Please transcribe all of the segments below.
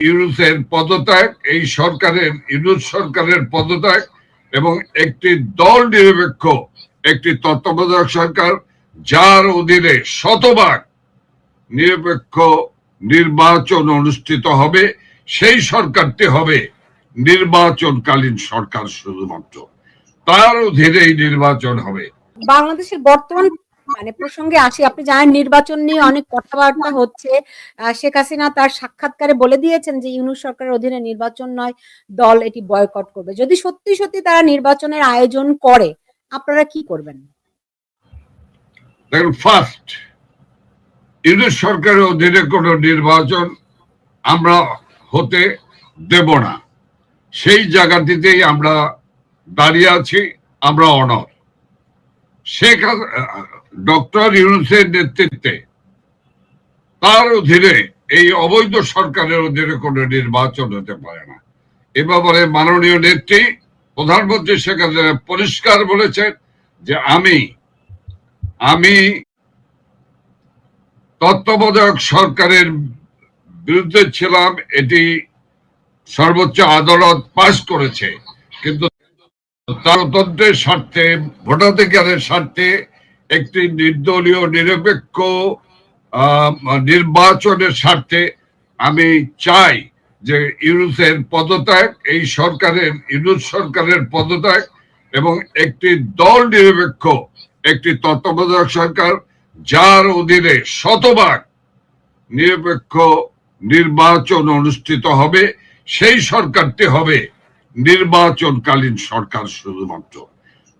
ইউনুসের পদত্যাগ, এই সরকারের, ইউনুস সরকারের পদত্যাগ এবং একটি দল নিরপেক্ষ, একটি তত্ত্বাবধায়ক সরকার, যার অধীনে শতভাগ নিরপেক্ষ নির্বাচন অনুষ্ঠিত হবে, সেই সরকারটি হবে নির্বাচনকালীন সরকার শুধুমাত্র। তার অধীনেই নির্বাচন হবে। বাংলাদেশের বর্তমান মানে প্রসঙ্গে আসি, আপনি জানেন নির্বাচন নিয়ে অনেক কথাবার্তা হচ্ছে শেখ হাসিনা তার সাক্ষাৎকারে বলে দিয়েছেন যে ইউনুস সরকারের অধীনে নির্বাচন নয়, দল এটি বয়কট করবে। যদি সত্যি সত্যি তারা নির্বাচনের আয়োজন করে, আপনারা কি করবেন? দেখুন ফার্স্ট ইউনিট সরকারের অধীনে কোন নির্বাচন আমরা হতে দেব না। সেই জায়গাটিতেই আমরা দাঁড়িয়ে আছি, আমরা অনর শেখ ডক্টর ইউনুসের নেতৃত্বে। তার অধীনে এই অবৈধ সরকারের অধীনে কোনো নির্বাচন হতে পারে না। এ ব্যাপারে মাননীয় নেত্রী প্রধানমন্ত্রী শেখ হাসিনা পরিষ্কার বলেছেন যে আমি আমি তত্ত্বাবধায়ক সরকারের বিরুদ্ধে ছিলাম, এটি সর্বোচ্চ আদালত পাশ করেছে। কিন্তু গণতন্ত্রের স্বার্থে, ভোটাধিকারের স্বার্থে একটি নির্দলীয়, নিরপেক্ষ নির্বাচনের স্বার্থে আমি চাই যে ইউনুসের পদত্যাগ, এই সরকারের, ইউনুস সরকারের পদত্যাগ এবং একটি দল নিরপেক্ষ, একটি তত্ত্বাবধায়ক সরকার, যার অধীনে শতভাগ নিরপেক্ষ নির্বাচন অনুষ্ঠিত হবে, সেই সরকারটি হবে নির্বাচনকালীন সরকার শুধুমাত্র।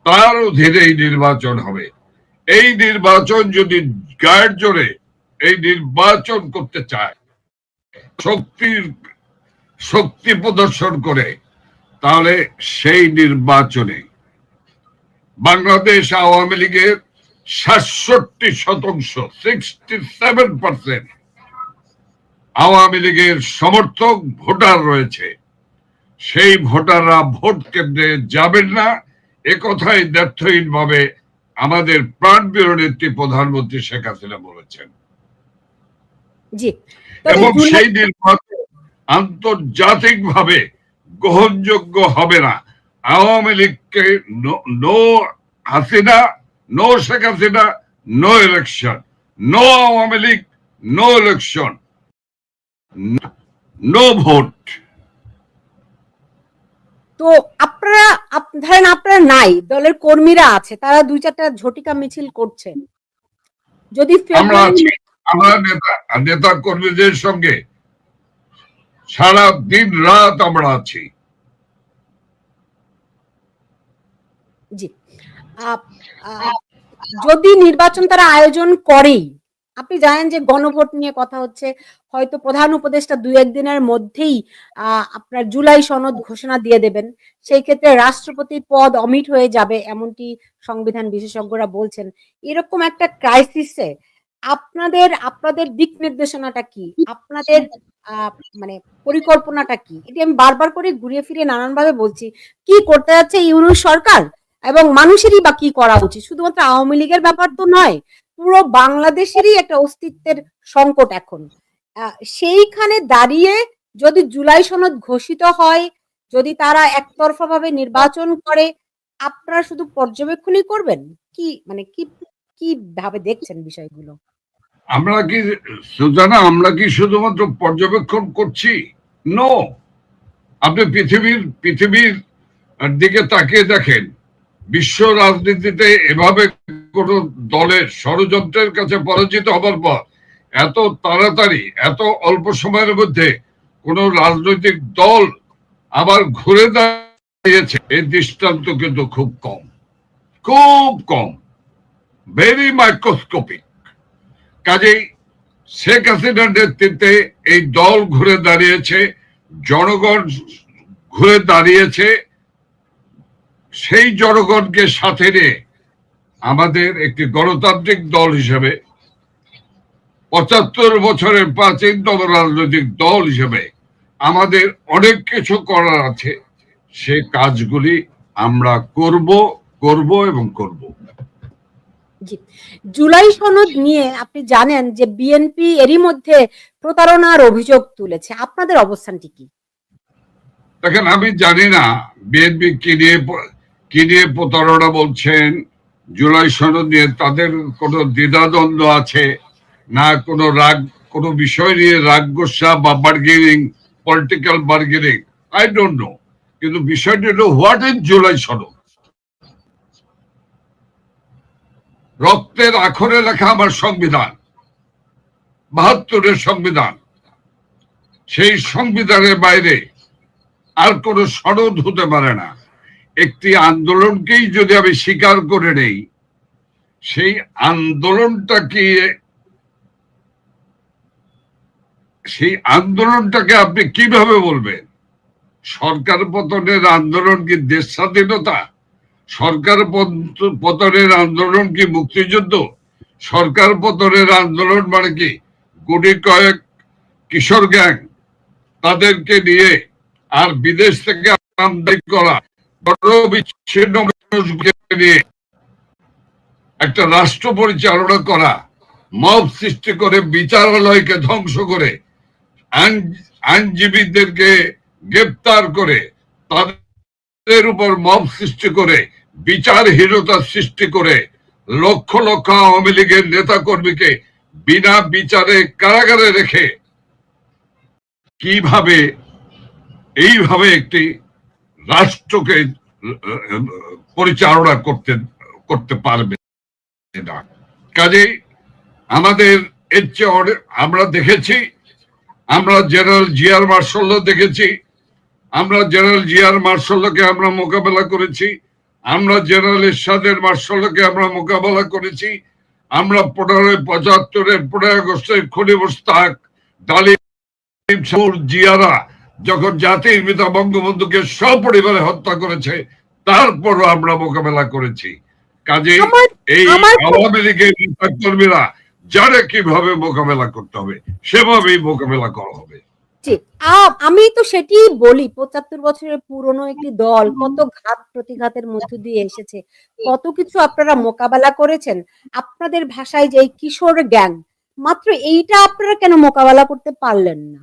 তার অধীনেই নির্বাচন হবে। এই নির্বাচন যদি গায়ের জোরে এই নির্বাচন করতে চায়, শক্তির, শক্তি প্রদর্শন করে, তাহলে সেই নির্বাচনে বাংলাদেশ আওয়ামী লীগের সাতষট্টি শতাংশ সিক্সটি সেভেন পার্সেন্ট আওয়ামী লীগের সমর্থক ভোটার রয়েছে। সেই ভোটাররা ভোট কেন্দ্রে যাবেন না এ কথাই ব্যর্থহীন ভাবে আমাদের প্রাণপ্রিয় নেত্রী প্রধানমন্ত্রী শেখ হাসিনা বলেছেন। এবং সেই নির্বাচন আন্তর্জাতিক ভাবে গ্রহণযোগ্য হবে না। আওয়ামী লীগকে no- no Hasina no Sheikh Hasina no election. No Awami League no election. No vote. তো আপনারা আপ- ধরেন আপনারা নাই দলের কর্মীরা আছে তারা দুই চারটা ঝটিকা মিছিল করছে। যদি আমরা নেতা নেতা কর্মীদের সঙ্গে সারা দিন রাত আমরা আছি। জি। যদি নির্বাচন তারা আয়োজন করেই আপনি জানেন যে গণভোট নিয়ে কথা হচ্ছে। হয়তো প্রধান উপদেষ্টা দুই একদিনের মধ্যেই আপনার জুলাই সনদ ঘোষণা দিয়ে দেবেন। সেই ক্ষেত্রে রাষ্ট্রপতির পদ অমিট হয়ে যাবে এমনটি সংবিধান বিশেষজ্ঞরা বলছেন। এরকম একটা ক্রাইসিসে আপনাদের আপনাদের দিক নির্দেশনাটা কি? আপনাদের মানে পরিকল্পনাটা কি? এটি আমি বারবার করে ঘুরিয়ে ফিরিয়ে নানান ভাবে বলছি। কি করতে যাচ্ছে ইউনুস সরকার? এবং মানুষেরই বা কি করা উচিত? শুধুমাত্র আওয়ামী লীগের ব্যাপার তো নয়। পুরো বাংলাদেশেরই একটা অস্তিত্বের সংকট এখন। সেইখানে দাঁড়িয়ে যদি জুলাই সনদ ঘোষিত হয়, যদি তারা একতরফা ভাবে নির্বাচন করে, আপনারা শুধু পর্যবেক্ষণই করবেন? কি মানে কি কি ভাবে দেখছেন বিষয়গুলো? আমরা কি, সুজানা, আমরা কি শুধুমাত্র পর্যবেক্ষণ করছি? নো আপনি পৃথিবীর পৃথিবীর দিকে তাকিয়ে দেখেন। বিশ্ব রাজনীতিতে এভাবে কোন দলের ষড়যন্ত্রের কাছে পরাজিত হবার পর এত তাড়াতাড়ি, এত অল্প সময়ের মধ্যে কোন রাজনৈতিক দল আবার ঘুরে দাঁড়িয়েছে এই দৃষ্টান্ত কিন্তু খুব কম। খুব কম। ভেরি মাইক্রোস্কোপিক কাজেই শেখ হাসিনার নেতৃত্বে এই দল ঘুরে দাঁড়িয়েছে, জনগণ ঘুরে দাঁড়িয়েছে সেই জনগণকে সাথে নিয়ে আমাদের একটি গণতান্ত্রিক দল হিসেবে পঁচাত্তর বছরের প্রাচীনতম রাজনৈতিক দল হিসেবে আমাদের অনেক কিছু করার আছে। সে কাজগুলি আমরা করব করব এবং করব। জুলাই সনদ নিয়ে আপনি জানেন যে বিএনপি এরই মধ্যে প্রতারণার অভিযোগ তুলেছে। আপনাদের অবস্থানটি কি? দেখেন আমি জানি না বিএনপি কি নিয়ে কি নিয়ে প্রতারণা বলছেন? জুলাই সনদ নিয়ে তাদের কোনো দ্বিধাদ্বন্দ্ব আছে? না কোনো রাগ, কোনো বিষয় নিয়ে রাগ গোসা বা bargaining political bargaining I don't know কিন্তু বিষয়টি হলো হোয়াট ইজ জুলাই সনদ? রক্তের আখরে লেখা আমার সংবিধান, বাহাত্তরের সংবিধান। সেই সংবিধানের বাইরে আর কোনো সনদ হতে পারে না। একটি আন্দোলনকেই যদি আমি স্বীকার করে নেই, সেই আন্দোলনটাকে সেই আন্দোলনটাকে আপনি কীভাবে বলবেন? সরকার পতনের আন্দোলন কি দেশ স্বাধীনতা সরকার পত- পতনের আন্দোলন কি মুক্তিযুদ্ধ? সরকার পতনের আন্দোলন মানে কি গুটি কয়েক কিশোর গ্যাং তাদেরকে নিয়ে আর বিদেশ থেকে আমদানি করা বড় একটা রাষ্ট্র পরিচালনা করা, মব সৃষ্টি করে বিচারালয়কে ধ্বংস করে আইনজীবীদেরকে গ্রেপ্তার করে, তাদের উপর মব সৃষ্টি করে, বিচারহীনতা সৃষ্টি করে, লক্ষ লক্ষ আওয়ামী লীগের নেতা কর্মীকে বিনা বিচারে কারাগারে রেখে, কীভাবে, এইভাবে একটি রাষ্ট্রকে পরিচালনা করতে করতে পারবে না। কাজেই আমাদের এর চেয়ে আমরা দেখেছি, আমরা জেনারেল জিয়ার মার্শাল্য দেখেছি, আমরা জেনারেল জিয়ার মার্শাল্যকে আমরা মোকাবেলা করেছি, আমরা জেনারেল এরশাদের মার্শাল্যকে আমরা মোকাবেলা করেছি, আমরা পনেরোই পঁচাত্তরের পনেরোই আগস্টের খনি মোস্তাক ডালিম জিয়ারা যখন জাতির পিতা বঙ্গবন্ধুকে সপরিবারে হত্যা করেছে তারপরও আমরা মোকাবেলা করেছি। কাজে এই আওয়ামী লীগের কর্মীরা জানে কীভাবে মোকাবেলা করতে হবে সেভাবেই মোকাবেলা করা হবে। আমি তো সেটি বলি পঁচাত্তর বছরের পুরনো একটি দল কত ঘাত প্রতিঘাতের মধ্য দিয়ে এসেছে কত কিছু আপনারা মোকাবেলা করেছেন। আপনাদের ভাষায় যে এই কিশোর গ্যাং মাত্র এইটা আপনারা কেন মোকাবেলা করতে পারলেন না?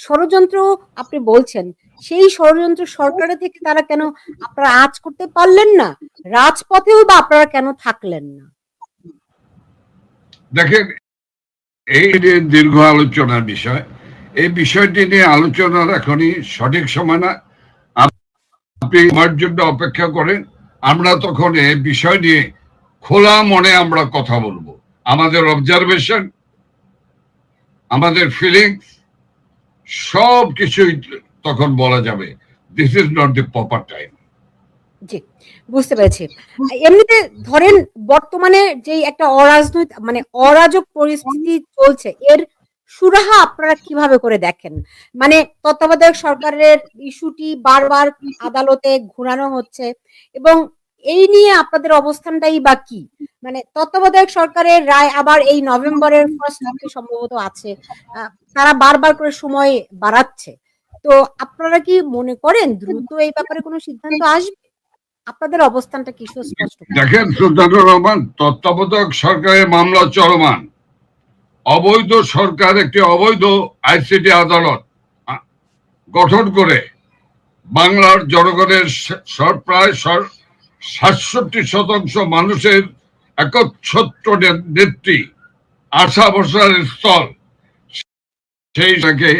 ষড়যন্ত্র আপনি বলছেন, সেই ষড়যন্ত্র সরকারের থেকে তারা কেন আপনারা আজ করতে পারলেন না? রাজপথেও বা আপনারা কেন থাকলেন না? দেখেন, এই দীর্ঘ আলোচনার বিষয়, এই বিষয়টি নিয়ে আলোচনার এখনই সঠিক সময় না। আপনি আমার জন্য অপেক্ষা করেন, আমরা তখন এই বিষয় নিয়ে খোলা মনে আমরা কথা বলব। আমাদের অবজারভেশন আমাদের ফিলিংস সব কিছুই তখন বলা যাবে this is not the proper time জি, বুঝতে পেরেছি। এমনিতে ধরেন বর্তমানে যে একটা অরাজনৈতিক মানে অরাজক পরিস্থিতি চলছে, এর সুরাহা আপনারা কীভাবে করে দেখেন? মানে তত্ত্বাবধায়ক সরকারের ইস্যুটি বারবার আদালতে ঘুরানো হচ্ছে এবং এই নিয়ে আপনাদের অবস্থানটাই বা কি? মানে তত্ত্বাবধায়ক সরকারের রায় আবার এই নভেম্বরের ফার্স্ট সম্ভবত আছে। তারা বারবার করে সময় বাড়াচ্ছে। তো আপনারা কি মনে করেন দ্রুত এই ব্যাপারে কোনো সিদ্ধান্ত আসবে? আপনাদের অবস্থানটা কি সুস্পষ্ট দেখেন সুলতানুর রহমান, তত্ত্বাবধায়ক সরকারের মামলা চলমান। অবৈধ সরকার একটি অবৈধ আইসিটি আদালত গঠন করে বাংলার জনগণের প্রায় সাতষট্টি শতাংশ মানুষের একচ্ছত্র নেত্রী আশা বসার স্থল। সেই সেইটাকে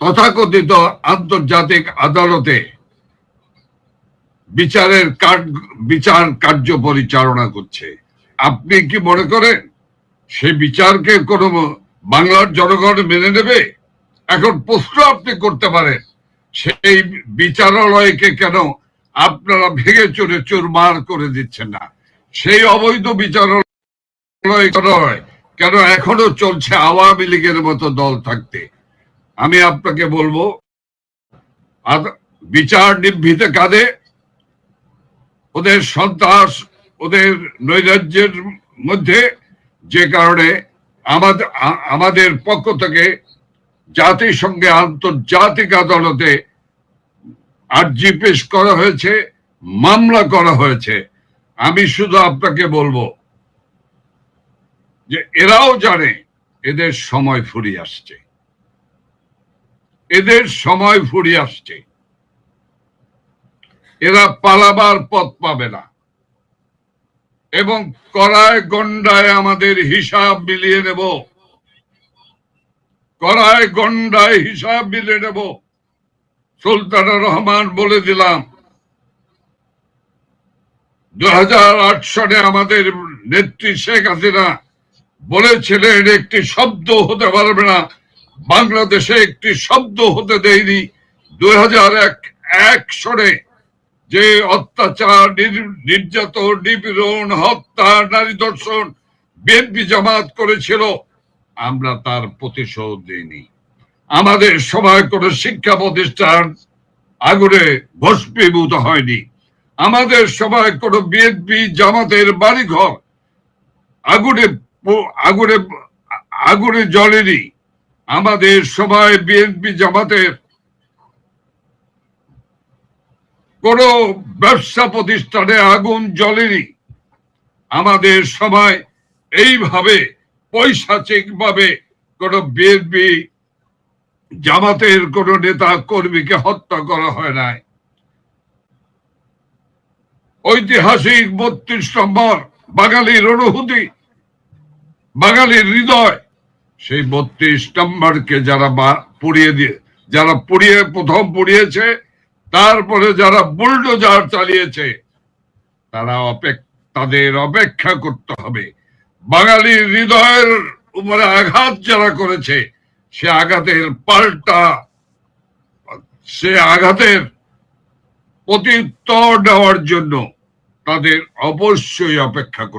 তথাকথিত আন্তর্জাতিক আদালতে বিচারের বিচার কার্য পরিচালনা করছে। আপনি কি মনে করেন সে বিচারকে কোন বাংলার জনগণ মেনে নেবে? এখন প্রশ্ন আপনি করতে পারেন, সেই বিচারালয়কে কেন আপনারা ভেঙে চুরে চুরমার করে দিচ্ছেন না। সেই অবৈধ বিচারালয় কেন এখনও চলছে আওয়ামী লীগের মতো দল থাকতে? আমি আপনাকে বলব বিচার নিভৃতে কাঁদে ওদের সন্ত্রাস, ওদের নৈরাজ্যের মধ্যে যে কারণে আমাদের আমাদের পক্ষ থেকে জাতিসংঘে আন্তর্জাতিক আদালতে আর্জি পেশ করা হয়েছে, মামলা করা হয়েছে। আমি শুধু আপনাকে বলব যে এরাও জানে এদের সময় ফুরিয়ে আসছে। এদের সময় ফুরিয়ে আসছে। এরা পালাবার পথ পাবে না। এবং করায় গন্ডায় আমাদের হিসাব মিলিয়ে নেব। করায় গন্ডায় হিসাব মিলিয়ে নেব। সুলতানুর রহমান বলে দিলাম দু সনে আমাদের নেত্রী শেখ হাসিনা বলেছিলেন, একটি শব্দ হতে পারবে না। বাংলাদেশে একটি শব্দ হতে দেয়নি। দুই এক সনে যে অত্যাচার নির্যাতন, নিপীড়ন, হত্যা, নারী দর্শন বিএনপি জামাত করেছিল, আমরা তার প্রতিশোধ দিইনি। আমাদের সময় কোনো শিক্ষা প্রতিষ্ঠান আগুনে ভস্মীভূত হয়নি। আমাদের সময় কোনো বিএনপি জামাতের বাড়িঘর আগুনে আগুনে আগুনে জ্বলেনি। আমাদের সময় বিএনপি জামাতের কোন ব্যবসা প্রতিষ্ঠানে আগুন জ্বলেনি। আমাদের সময় এইভাবে পৈশাচিক ভাবে কোন বিএনপি জামাতের কোন নেতা কর্মীকে হত্যা করা হয় নাই। ঐতিহাসিক বত্রিশ নম্বর বাঙালির অনুভূতি, বাঙালির হৃদয়, সেই বত্রিশ নম্বরকে যারা পুড়িয়ে দিয়ে, যারা পুড়িয়ে, প্রথম পুড়িয়েছে, তারপরে যারা বুলডোজার চালিয়েছে, তারা তাদের অপেক্ষা করতে হবে। বাঙালির হৃদয়ের উপরে আঘাত যারা করেছে সে আঘাতের পাল্টা সে আঘাতের প্রত্যুত্তর দেওয়ার জন্য তাদের অবশ্যই অপেক্ষা করতে